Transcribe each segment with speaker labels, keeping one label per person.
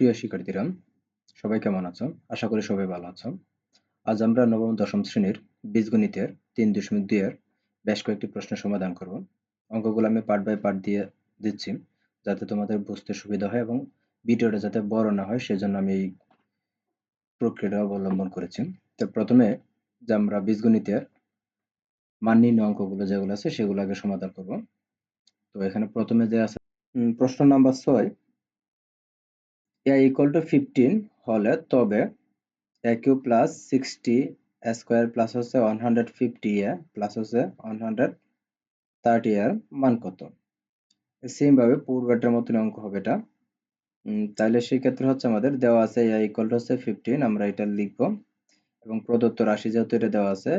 Speaker 1: প্রিয় শিক্ষার্থীরা, সবাই কেমন আছো আশা করি সবাই ভালো আছো আজ আমরা নবম, দশম শ্রেণির বীজগণিতের তিন দশমিক দুইয়ের বেশ কয়েকটি প্রশ্নের সমাধান করব। অঙ্কগুলো আমি পার্ট বাই পার্ট দিয়ে দিচ্ছি, যাতে তোমাদের বুঝতে সুবিধা হয় এবং ভিডিওটা যাতে বড় না হয়, সেজন্য আমি এই প্রক্রিয়াটা অবলম্বন করেছি। তো প্রথমে যে আমরা বীজগণিতের মান নির্ণয় অঙ্কগুলো যেগুলো আছে, সেগুলো আগে সমাধান করব। তো এখানে প্রথমে যে আছে প্রশ্ন নাম্বার ছয় এ ইকুয়াল টু ফিফটিন হলে তবে A cube plus sixty square plus হচ্ছে one hundred fifty A plus হচ্ছে ওয়ান হান্ড্রেড থার্টি এর মান কত? সেম ভাবে পূর্বেটার মতন অঙ্ক হবে এটা। তাহলে সেই ক্ষেত্রে হচ্ছে আমাদের দেওয়া আছে এ ইকুয়াল টু হচ্ছে ফিফটিন আমরা এটা লিখব। এবং প্রদত্ত রাশি যেহেতু এটা দেওয়া আছে,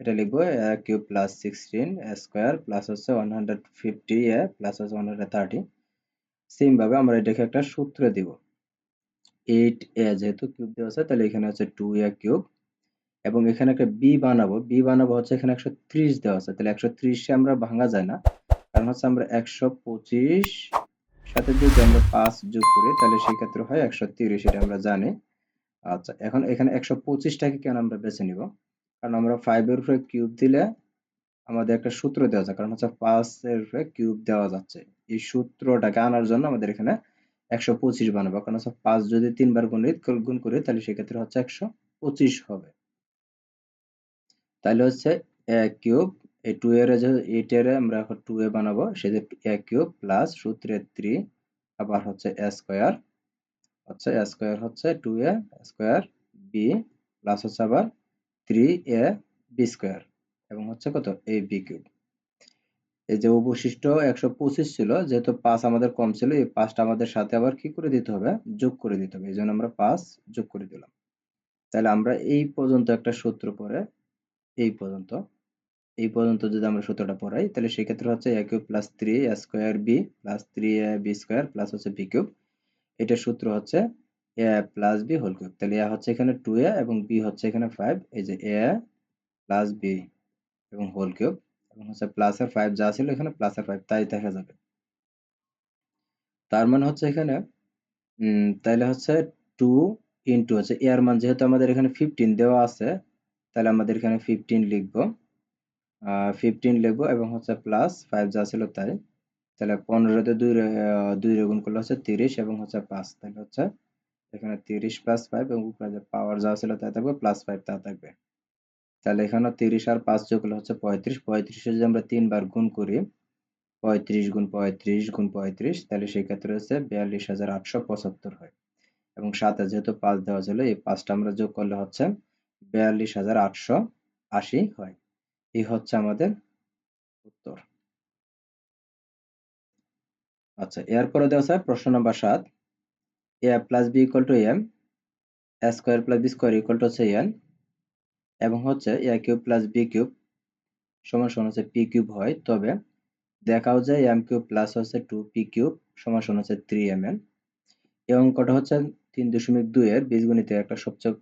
Speaker 1: এটা লিখব A cube plus sixteen square plus হচ্ছে one hundred fifty A plus হচ্ছে ওয়ান হান্ড্রেড থার্টি সেম ভাবে আমরা এটাকে একটা সূত্র দিব। এইট এ যেহেতু কিউব দেওয়া আছে, তাহলে এখানে হচ্ছে টু এ কিউব এবং এখানে একটা বি বানাবো। বি বানাবো হচ্ছে এখানে একশো ত্রিশ দেওয়া আছে। তাহলে একশো ত্রিশে আমরা ভাঙা যায় না। কারণ হচ্ছে আমরা একশো পঁচিশ সাথে যদি আমরা পাঁচ যোগ করি, তাহলে সেই ক্ষেত্রে হয় একশো তিরিশ, এটা আমরা জানি। আচ্ছা এখন এখানে একশো পঁচিশটাকে কেন আমরা বেছে নিব? কারণ আমরা ফাইভের উপরে কিউব দিলে আমাদের একটা সূত্র দেওয়া যায়, কারণ হচ্ছে পাঁচের কিউব দেওয়া যাচ্ছে। এই সূত্রটাকে আনার জন্য আমাদের এখানে একশো পঁচিশ বানাবো। কারণ হচ্ছে পাঁচ যদি তিনবার গুণিত গুণ করি, তাহলে সেক্ষেত্রে হচ্ছে একশো পঁচিশ হবে। তাহলে হচ্ছে এক কিউব এই টু এর এইট এর আমরা এখন টু এ বানাবো সেটা এ কিউব প্লাস সূত্রের থ্রি আবার হচ্ছে স্কোয়ার হচ্ছে স্কোয়ার হচ্ছে two A square B plus হচ্ছে আবার থ্রি এ বি স্কোয়ার এবং হচ্ছে কত? এ বি কিউব এই যে অবশিষ্ট একশো পঁচিশ ছিল, যেহেতু পাঁচ আমাদের কম ছিল, এই পাঁচটা আমাদের সাথে আবার কি করে দিতে হবে? যোগ করে দিতে হবে। এই জন্য আমরা পাঁচ যোগ করে দিলাম। তাহলে আমরা এই পর্যন্ত একটা সূত্র পরে এই পর্যন্ত এই পর্যন্ত যদি আমরা সূত্রটা পড়াই, তাহলে সেক্ষেত্রে হচ্ছে A cube plus three square B plus three A B square plus হচ্ছে বি কিউব এটার সূত্র হচ্ছে A plus B whole cube তাহলে এ হচ্ছে এখানে টু এ এবং বি হচ্ছে এখানে ফাইভ এই যে এ প্লাস বি এবং হোল কিউব এবং হচ্ছে প্লাস আর ফাইভ যা ছিল এখানে প্লাস আর ফাইভ তাই দেখা যাবে। তার মানে হচ্ছে এখানে তাইলে হচ্ছে টু ইন্টু হচ্ছে এর মান যেহেতু আমাদের এখানে ফিফটিন দেওয়া আছে তাহলে আমাদের এখানে ফিফটিন লিখব। ফিফটিন লিখব এবং হচ্ছে প্লাস ফাইভ যা ছিল তাই। তাহলে পনেরোতে দুই দুই গুণ করলে হচ্ছে তিরিশ এবং হচ্ছে পাঁচ। তাহলে হচ্ছে এখানে তিরিশ প্লাস ফাইভ এবং উপরে যে পাওয়ার যা ছিল তাই থাকবে প্লাস ফাইভ তা থাকবে। তাহলে এখানে তিরিশ আর পাঁচ যোগ হলে হচ্ছে পঁয়ত্রিশ। পঁয়ত্রিশে যদি আমরা তিনবার গুণ করি, পঁয়ত্রিশ গুণ পঁয়ত্রিশ গুণ পঁয়ত্রিশ, তাহলে সেই ক্ষেত্রে হচ্ছে বিয়াল্লিশ হাজার আটশো পঁচাত্তর হয়। এবং সাথে যেহেতু পাঁচ দেওয়া ছিল, এই পাঁচটা আমরা যোগ করলে হচ্ছে বিয়াল্লিশ হাজার আটশো আশি হয়। এই হচ্ছে আমাদের উত্তর। আচ্ছা এরপরে দেওয়া আছে প্রশ্ন নাম্বার সাত। A plus B equal to M A square plus B square equal to হচ্ছে এন এবং হচ্ছে A cube plus B cube সমান সমান হচ্ছে পি কিউব হয়। তবে দেখাও যায় এম কিউব প্লাস হচ্ছে টু পি কিউব সমান সমান হচ্ছে থ্রি এম এন এই অঙ্কটা হচ্ছে তিন দশমিক দুই এর বীজগণিতের একটা সবচেয়ে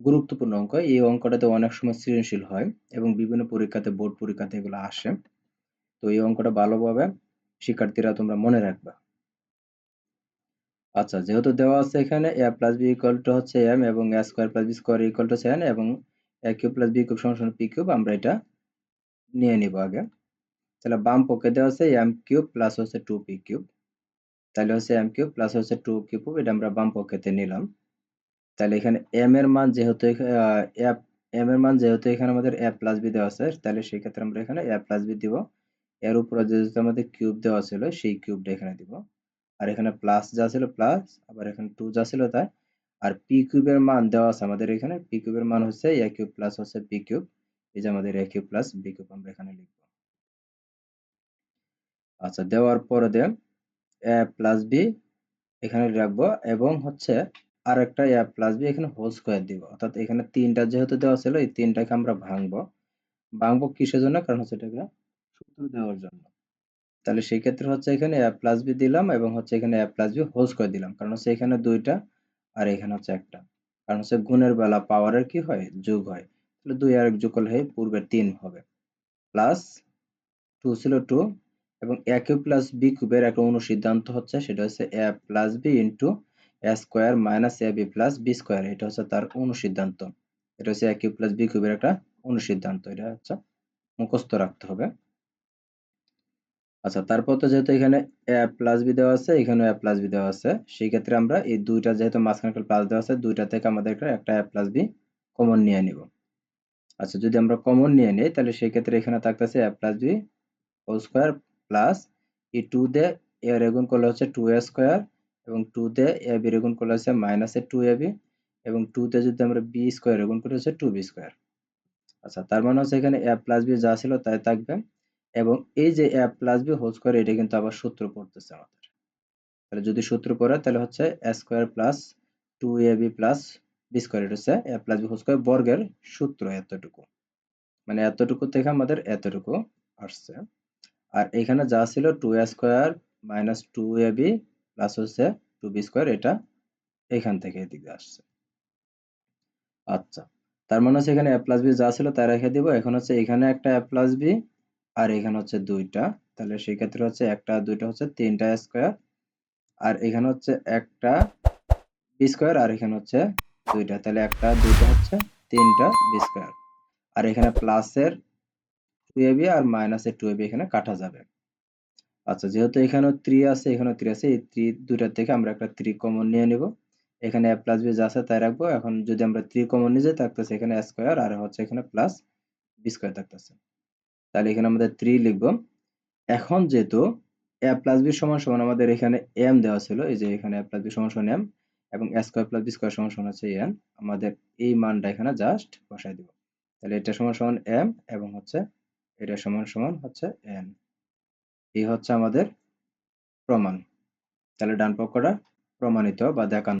Speaker 1: গুরুত্বপূর্ণ অঙ্ক। এই অঙ্কটাতে অনেক সময় সৃজনশীল হয় এবং বিভিন্ন পরীক্ষাতে, বোর্ড পরীক্ষাতে এগুলো আসে। তো এই অঙ্কটা ভালোভাবে শিক্ষার্থীরা তোমরা মনে রাখবা। আচ্ছা যেহেতু দেওয়া আছে এখানে A plus B equal to হচ্ছে এম এবং A square plus B square equal to N এবং A cube plus B cube সমান পি কিউব আমরা এটা নিয়ে নিব আগে। তাহলে বাম পক্ষে দেওয়া আছে এম কিউব প্লাস হচ্ছে টু পি কিউব তাহলে হচ্ছে এম কিউব প্লাস হচ্ছে টু কিউব এটা আমরা বাম পক্ষেতে নিলাম। তাহলে এখানে এম এর মান যেহেতু এম এর মান যেহেতু এখানে আমাদের এ প্লাস বি দেওয়া আছে, তাহলে সেই ক্ষেত্রে আমরা এখানে এ প্লাস বি দিব। এর উপরে যেহেতু আমাদের কিউব দেওয়া ছিল, সেই কিউবটা এখানে দিব। আর এখানে প্লাস যা ছিল প্লাস আবার এখানে টু যা ছিল তাই আর পি কিউবের মান দেওয়া আছে আমাদের এখানে। পি কিউবের মান হচ্ছে এ কিউব প্লাস হচ্ছে পি কিউব এই যে আমাদের A cube plus B cube আমরা এখানে লিখব। আচ্ছা দেওয়ার পরে দে এ প্লাস বি এখানে রাখব এবং হচ্ছে আর একটা এ প্লাস বি এখানে হোল স্কোয়ার দিব। অর্থাৎ এখানে তিনটা যেহেতু দেওয়া ছিল, এই তিনটাকে আমরা ভাঙবো। ভাঙবো কিসের জন্য? কারণ হচ্ছে এটাকে সূত্র দেওয়ার জন্য। তাহলে সেই ক্ষেত্রে হচ্ছে এখানে এ প্লাস বি দিলাম এবং হচ্ছে এখানে A plus B whole square দিলাম। কারণ হচ্ছে এখানে দুইটা আর এখানে হচ্ছে একটা। কারণ হচ্ছে গুণের বেলা পাওয়ারের কি হয়? যোগ হয়। তাহলে দুই আর এক যোগ করলে পূর্বের তিন হবে। প্লাস টু ছিল টু এবং এ কিউব প্লাস বি কিউবের একটা অনুসিদ্ধান্ত হচ্ছে, সেটা হচ্ছে A plus B into A square minus A B plus B square এটা হচ্ছে তার অনুসিদ্ধান্ত। এটা হচ্ছে এ কিউব প্লাস বি কিউবের একটা অনুসিদ্ধান্ত, এটা হচ্ছে মুখস্থ রাখতে হবে। আচ্ছা তারপর তো যেহেতু এখানে এ প্লাস বি দেওয়া আছে এখানে এ প্লাস বি দেওয়া আছে, সেই ক্ষেত্রে আমরা এই দুইটা যেহেতু মাঝখানে একটা প্লাস দেওয়া আছে, দুইটা থেকে আমাদের একটা এ প্লাস বি কমন নিয়ে নিব। আচ্ছা যদি আমরা কমন নিয়ে নিই, তাহলে সেই ক্ষেত্রে এখানে থাকতেছে A plus B whole square plus এই টু দে এর গুণ করলে হচ্ছে টু এ স্কোয়ার এবং টু দে এ বি গুণ করলে হচ্ছে minus A two A B এবং টু তে যদি আমরা বি স্কোয়ার গুণ করি হচ্ছে টু বি স্কোয়ার আচ্ছা তার মানে হচ্ছে এখানে এ প্লাস বি যা ছিল তাই থাকবে। এবং এই যে A plus B whole square এটা কিন্তু আবার সূত্র পড়তেছে আমাদের। তাহলে যদি সূত্র পড়ে, তাহলে হচ্ছে A square plus two A B plus B square এটা হচ্ছে A plus B whole square বর্গের সূত্র এতটুকু। মানে এতটুকু থেকে আমাদের এতটুকু আসছে। আর এখানে যা ছিল two A square minus two A B plus হচ্ছে টু বি স্কোয়ার এটা এখান থেকে এদিকে আসছে। আচ্ছা তার মানে হচ্ছে এখানে এ প্লাস বি যা ছিল তাই রেখে দিব। এখন হচ্ছে এখানে একটা এ প্লাস বি আর এখানে হচ্ছে দুইটা, তাহলে সেই ক্ষেত্রে হচ্ছে একটা, দুইটা হচ্ছে তিনটা স্কোয়ার আর এখানে হচ্ছে একটা বি স্কোয়ার আর এখানে হচ্ছে দুইটা, তাহলে একটা, দুইটা হচ্ছে তিনটা বি স্কোয়ার আর এখানে প্লাসের টু এবি আর মাইনাসের টু এবি এখানে কাটা যাবে। আচ্ছা যেহেতু এখানেও থ্রি আছে, এখানেও থ্রি আছে, এই থ্রি দুইটার থেকে আমরা একটা থ্রি কমন নিয়ে নিব। এখানে এ প্লাস বি যা আছে তাই রাখব, এখন যদি আমরা থ্রি কমন নিয়ে যাই, থাকতেছে এখানে স্কোয়ার আর হচ্ছে এখানে প্লাস বি স্কোয়ার থাকতেছে। তাহলে এখানে আমাদের থ্রি লিখব। এখন যেহেতু এ প্লাস বি সমান সমান আমাদের এখানে এম দেওয়া ছিল, এই যে এখানে এ প্লাস বি সমান সমান এম এবং স্কোয়ার প্লাস বি স্কোয়ার সমান সমান হচ্ছে এন আমাদের এই মানটা এখানে জাস্ট বসাই দিব। তাহলে এটা সমান সমান এম এবং হচ্ছে এটা সমান সমান হচ্ছে এন এই হচ্ছে আমাদের প্রমাণ। তাহলে ডান পক্ষটা প্রমাণিত বা দেখানো।